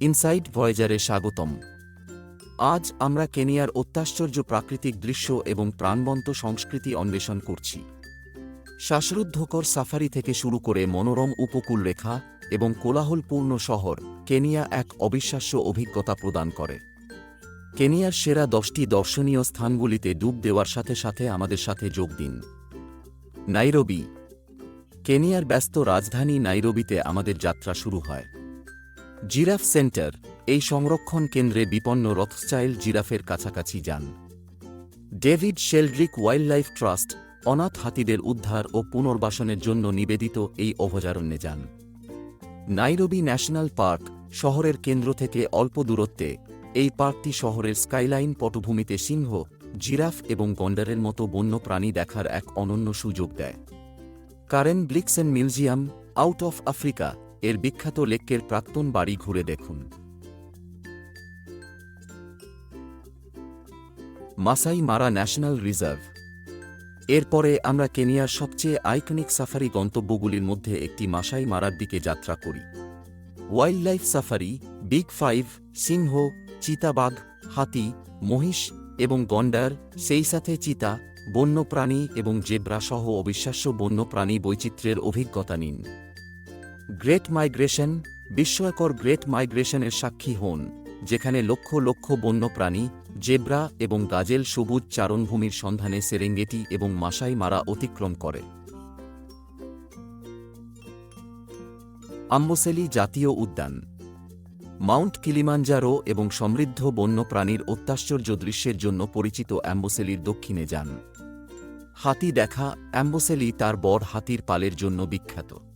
Inside ভয়েজারে স্বাগতম। আজ আমরা কেনিয়ার অত্যাশ্চর্য প্রাকৃতিক দৃশ্য এবং প্রাণবন্ত সংস্কৃতি অন্বেষণ করছি। শ্বাসরুদ্ধকর সাফারি থেকে শুরু করে মনোরম উপকূল রেখা এবং কোলাহলপূর্ণ শহর কেনিয়া এক অবিশ্বাস্য অভিজ্ঞতা প্রদান করে। কেনিয়ার সেরা দশটি দর্শনীয় স্থানগুলিতে ডুব দেওয়ার সাথে সাথে আমাদের সাথে যোগ দিন। নাইরোবি। কেনিয়ার ব্যস্ত রাজধানী নাইরোবিতে আমাদের যাত্রা শুরু হয়। জিরাফ সেন্টার, এই সংরক্ষণ কেন্দ্রে বিপন্ন রথস্টাইল জিরাফের কাছাকাছি যান। ডেভিড শেলড্রিক ওয়াইল্ডলাইফ ট্রাস্ট অনাথ হাতিদের উদ্ধার ও পুনর্বাসনের জন্য নিবেদিত এই অভয়ারণ্যে যান। নাইরোবি ন্যাশনাল পার্ক শহরের কেন্দ্র থেকে অল্প দূরত্বে এই পার্কটি শহরের স্কাইলাইন পটভূমিতে সিংহ, জিরাফ এবং গন্ডারের মতো বন্য প্রাণী দেখার এক অনন্য সুযোগ দেয়। Karen Blixen museum, out of Africa এর বিখ্যাত লেক্কের প্রাক্তন বাড়ি ঘুরে দেখুন। মাসাই মারা ন্যাশনাল রিজার্ভ। এরপরে আমরা কেনিয়ার সবচেয়ে আইকনিক সাফারি গন্তব্যগুলির মধ্যে একটি মাসাই মারার দিকে যাত্রা করি। Wildlife safari, big five, সিংহ, চিতাবাঘ, হাতি, মহিষ এবং গন্ডার, সেই সাথে চিতা, বন্যপ্রাণী এবং জেব্রা সহ অবিশ্বাস্য বন্যপ্রাণী বৈচিত্র্যের অভিজ্ঞতা নিন। গ্রেট মাইগ্রেশন, বিস্ময়কর গ্রেট মাইগ্রেশনের সাক্ষী হন, যেখানে লক্ষ লক্ষ বন্যপ্রাণী, জেব্রা এবং গাজেল সবুজ চারণভূমির সন্ধানে সেরেঙ্গেটি এবং মাসাই মারা অতিক্রম করে। আম্বোসেলি জাতীয় উদ্যান। মাউন্ট কিলিমাঞ্জারো এবং সমৃদ্ধ বন্যপ্রাণীর অত্যাশ্চর্য দৃশ্যের জন্য পরিচিত অ্যাম্বোসেলির দক্ষিণে যান। হাতি দেখা অ্যাম্বোসেলি তার বড় হাতির পালের জন্য বিখ্যাত।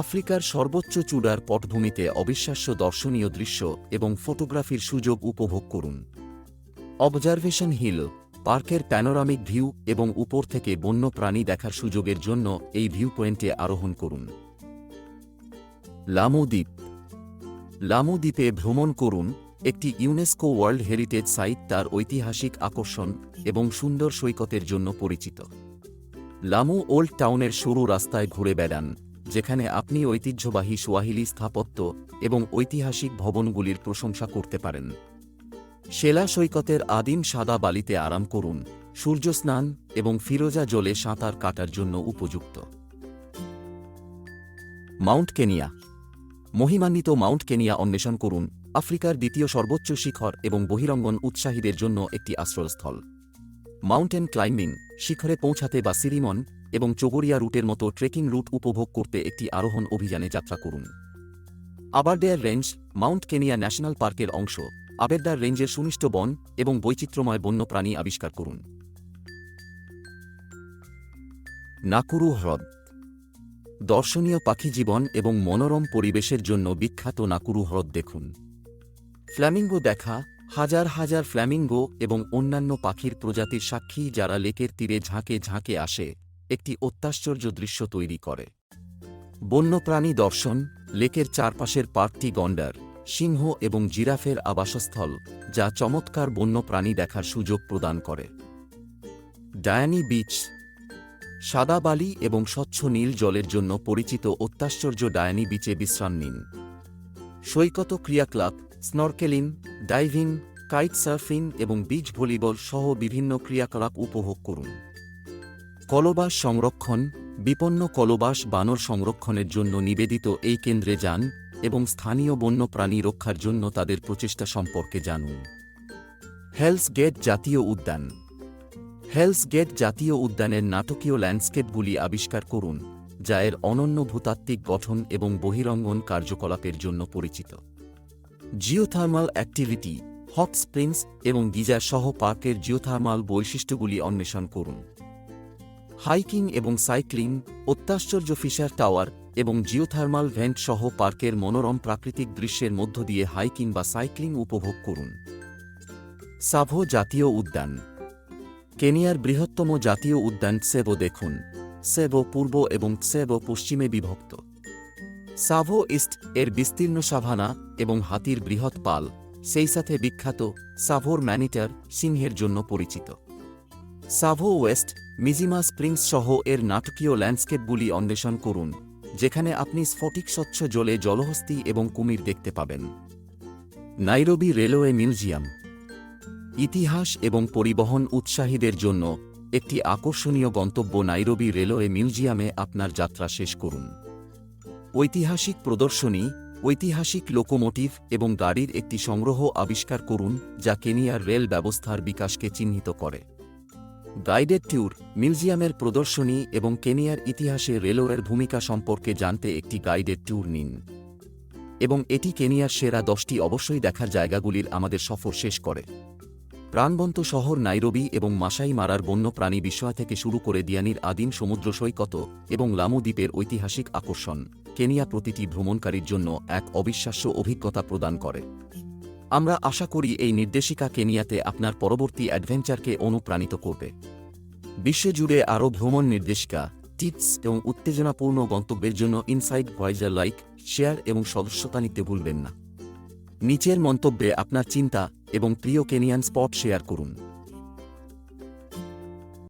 আফ্রিকার সর্বোচ্চ চূড়ার পটভূমিতে অবিশ্বাস্য দর্শনীয় দৃশ্য এবং ফটোগ্রাফির সুযোগ উপভোগ করুন। অবজারভেশন হিল, পার্কের প্যানোরামিক ভিউ এবং উপর থেকে বন্য প্রাণী দেখার সুযোগের জন্য এই ভিউ পয়েন্টে আরোহণ করুন। লামু দ্বীপ, লামু দ্বীপে ভ্রমণ করুন একটি ইউনেস্কো ওয়ার্ল্ড হেরিটেজ সাইট তার ঐতিহাসিক আকর্ষণ এবং সুন্দর সৈকতের জন্য পরিচিত। লামু ওল্ড টাউনের সরু রাস্তায় ঘুরে বেড়ান। যেখানে আপনি ঐতিহ্যবাহী সোয়াহিলি স্থাপত্য এবং ঐতিহাসিক ভবনগুলির প্রশংসা করতে পারেন। শেলা সৈকতের আদিম সাদা বালিতে আরাম করুন, সূর্যস্নান এবং ফিরোজা জলে সাঁতার কাটার জন্য উপযুক্ত। Mount Kenya. মহিমান্বিত মাউন্ট কেনিয়া অন্বেষণ করুন, আফ্রিকার দ্বিতীয় সর্বোচ্চ শিখর এবং বহিরঙ্গন উৎসাহীদের জন্য একটি আশ্রয়স্থল। মাউন্টেন ক্লাইম্বিং, শিখরে পৌঁছাতে বা সিরিমন এবং চগরিয়া রুটের মতো ট্রেকিং রুট উপভোগ করতে একটি আরোহণ অভিযানে যাত্রা করুন। Aberdare range, Mount Kenya national পার্কের অংশ আবেরদার রেঞ্জের সুনিষ্ট বন এবং বৈচিত্র্যময় বন্যপ্রাণী আবিষ্কার করুন। নাকুরু হ্রদ। দর্শনীয় পাখি জীবন এবং মনোরম পরিবেশের জন্য বিখ্যাত নাকুরু হ্রদ দেখুন। ফ্ল্যামিঙ্গো দেখা, হাজার হাজার ফ্ল্যামিঙ্গো এবং অন্যান্য পাখির প্রজাতির সাক্ষী যারা লেকের তীরে ঝাঁকে ঝাঁকে আসে একটি অত্যাশ্চর্য দৃশ্য তৈরি করে। বন্যপ্রাণী দর্শন, লেকের চারপাশের পার্কটি গন্ডার, সিংহ এবং জিরাফের আবাসস্থল, যা চমৎকার বন্যপ্রাণী দেখার সুযোগ প্রদান করে। ডায়ানি বিচ, সাদা বালি এবং স্বচ্ছ নীল জলের জন্য পরিচিত অত্যাশ্চর্য ডায়ানি বিচে বিশ্রাম নিন। সৈকত ক্রিয়াকলাপ, স্নরকেলিং, ডাইভিং কাইট সার্ফিং এবং বিচ ভলিবল সহ বিভিন্ন ক্রিয়াকলাপ উপভোগ করুন। কলবাস সংরক্ষণ, বিপন্ন কলবাস বানর সংরক্ষণের জন্য নিবেদিত এই কেন্দ্রে যান এবং স্থানীয় বন্যপ্রাণী রক্ষার জন্য তাদের প্রচেষ্টা সম্পর্কে জানুন। হেলস গেট জাতীয় উদ্যান। হেলস গেট জাতীয় উদ্যানের নাটকীয় ল্যান্ডস্কেপগুলি আবিষ্কার করুন, যা এর অনন্য ভূতাত্ত্বিক গঠন এবং বহিরঙ্গন কার্যকলাপের জন্য পরিচিত। জিওথার্মাল অ্যাক্টিভিটি, হট স্প্রিংস এবং গিজার সহ পার্কের জিওথার্মাল বৈশিষ্ট্যগুলি অন্বেষণ করুন। হাইকিং এবং সাইক্লিং, অত্যাশ্চর্য ফিশার টাওয়ার এবং জিওথার্মাল ভেন্ট সহ পার্কের মনোরম প্রাকৃতিক দৃশ্যের মধ্য দিয়ে হাইকিং বা সাইক্লিং উপভোগ করুন। সাভো জাতীয় উদ্যান। কেনিয়ার বৃহত্তম জাতীয় উদ্যান সেবো দেখুন। সেবো পূর্ব এবং সেবো পশ্চিমে বিভক্ত। সাভো ইস্ট এর বিস্তীর্ণ সাভানা এবং হাতির বৃহৎ পাল, সেই সাথে বিখ্যাত সাভোর ম্যানিটার সিংহের জন্য পরিচিত। সাভো ওয়েস্ট মিজিমা স্প্রিংস সহ এর নাটকীয় ল্যান্ডস্কেপগুলি অন্বেষণ করুন, যেখানে আপনি স্ফটিক স্বচ্ছ জলে জলহস্তি এবং কুমির দেখতে পাবেন। Nairobi railway museum. ইতিহাস এবং পরিবহন উৎসাহীদের জন্য একটি আকর্ষণীয় গন্তব্য নাইরোবি রেলওয়ে মিউজিয়ামে আপনার যাত্রা শেষ করুন। ঐতিহাসিক প্রদর্শনী, ঐতিহাসিক লোকোমোটিভ এবং গাড়ির একটি সংগ্রহ আবিষ্কার করুন, যা কেনিয়ার রেল ব্যবস্থার বিকাশকে চিহ্নিত করে। গাইডেড ট্যুর, মিউজিয়ামের প্রদর্শনী এবং কেনিয়ার ইতিহাসে রেলওয়ের ভূমিকা সম্পর্কে জানতে একটি গাইডেড ট্যুর নিন। এবং এটি কেনিয়ার সেরা দশটি অবশ্যই দেখার জায়গাগুলির আমাদের সফর শেষ করে। প্রাণবন্ত শহর নাইরোবি এবং মাসাই মারার বন্যপ্রাণী বিষয় থেকে শুরু করে দিয়ানির আদিম সমুদ্র সৈকত এবং লামু দ্বীপের ঐতিহাসিক আকর্ষণ কেনিয়া প্রতিটি ভ্রমণকারীর জন্য এক অবিশ্বাস্য অভিজ্ঞতা প্রদান করে। আমরা আশা করি এই নির্দেশিকা কেনিয়াতে আপনার পরবর্তী অ্যাডভেঞ্চারকে অনুপ্রাণিত করবে। বিশ্বজুড়ে আরও ভ্রমণ নির্দেশিকা, টিপস এবং উত্তেজনাপূর্ণ গন্তব্যের জন্য ইনসাইড ভয়েজার লাইক, শেয়ার এবং সদস্যতা নিতে ভুলবেন না। নিচের মন্তব্যে আপনার চিন্তা এবং প্রিয় কেনিয়ান স্পট শেয়ার করুন।